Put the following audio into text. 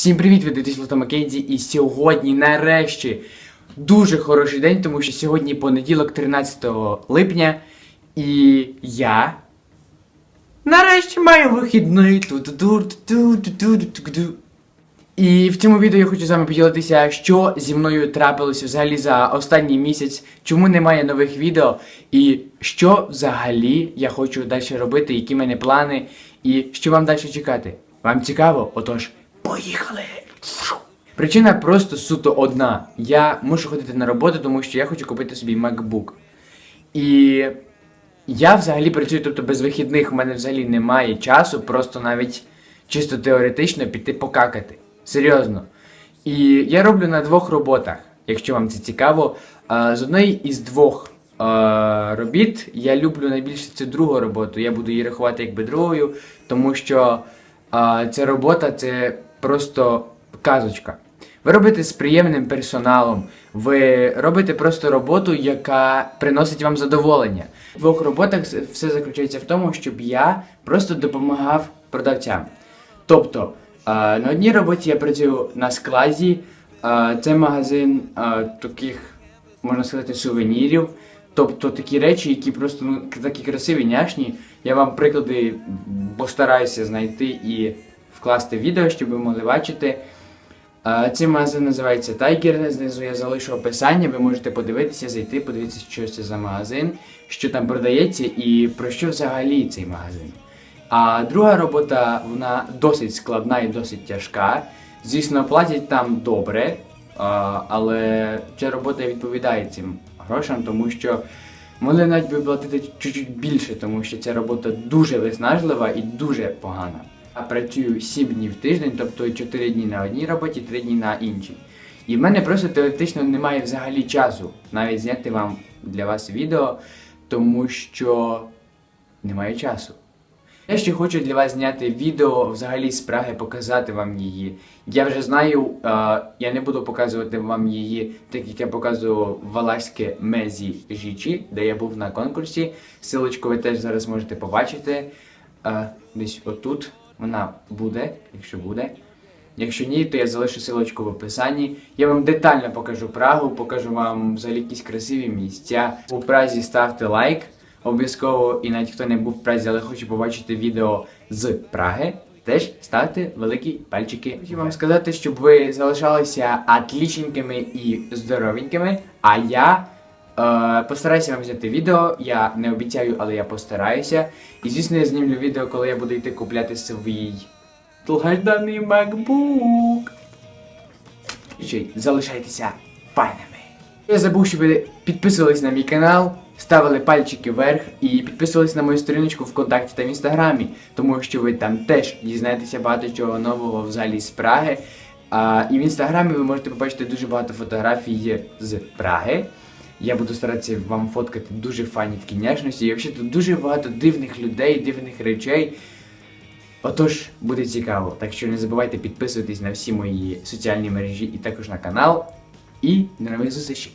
Всім привіт, ви дивитесь Лута Маккензі і сьогодні, нарешті, дуже хороший день, тому що сьогодні понеділок, 13 липня, і я нарешті маю вихідний. І в цьому відео я хочу з вами поділитися, що зі мною трапилося взагалі за останній місяць, чому немає нових відео, і що взагалі я хочу далі робити, які в мене плани, і що вам далі чекати. Вам цікаво? Отож поїхали! Причина просто суто одна. Я мушу ходити на роботу, тому що я хочу купити собі MacBook. І я взагалі працюю, тобто без вихідних в мене взагалі немає часу, просто навіть чисто теоретично піти покакати. Серйозно. І я роблю на двох роботах, якщо вам це цікаво. З одної із двох робіт я люблю найбільше цю другу роботу. Я буду її рахувати якби другою, тому що ця робота це просто казочка. Ви робите з приємним персоналом, ви робите просто роботу, яка приносить вам задоволення. В двох роботах все заключається в тому, щоб я просто допомагав продавцям. Тобто, е, на одній роботі я працюю на складі, е, це магазин е, таких, можна сказати, сувенірів. Тобто такі речі, які просто ну, такі красиві, няшні. Я вам приклади постараюся знайти і вкласти відео, щоб ви могли бачити. Цей магазин називається Tiger. Знизу я залишу описання. Ви можете подивитися, зайти, подивитися, що це за магазин, що там продається і про що взагалі цей магазин. А друга робота вона досить складна і досить тяжка. Звісно, платять там добре, але ця робота відповідає цим грошам, тому що могли навіть би платити чуть-чуть більше, тому що ця робота дуже виснажлива і дуже погана. Працюю 7 днів в тиждень, тобто 4 дні на одній роботі, 3 дні на іншій. І в мене просто теоретично немає взагалі часу навіть зняти вам для вас відео, тому що немає часу. Я ще хочу для вас зняти відео взагалі з Праги, показати вам її. Я вже знаю, е, я не буду показувати вам її, так як я показував Валаське Мезі Жічі, де я був на конкурсі. Силочку ви теж зараз можете побачити. Е, десь отут вона буде, якщо буде. Якщо ні, то я залишу силочку в описанні. Я вам детально покажу Прагу, покажу вам взагалі якісь красиві місця. У Празі ставте лайк. Обов'язково, і навіть хто не був в Празі, але хоче побачити відео з Праги, теж ставте великі пальчики. Хочу вам сказати, щоб ви залишалися атлічненькими і здоровенькими. А я постараюся вам взяти відео. Я не обіцяю, але я постараюся. І звісно, я знімлю відео, коли я буду йти купляти свій довгожданий MacBook. Ще й залишайтеся файними. Я забув, щоб ви підписувались на мій канал, ставили пальчики вверх і підписувались на мою сторіночку ВКонтакті та в інстаграмі, тому що ви там теж дізнаєтеся багато чого нового взагалі з Праги. А, і в інстаграмі ви можете побачити дуже багато фотографій з Праги. Я буду старатися вам фоткати дуже файні такі няшності. І взагалі тут дуже багато дивних людей, дивних речей. Отож, буде цікаво. Так що не забувайте підписуватись на всі мої соціальні мережі і також на канал. І до нових зустрічей!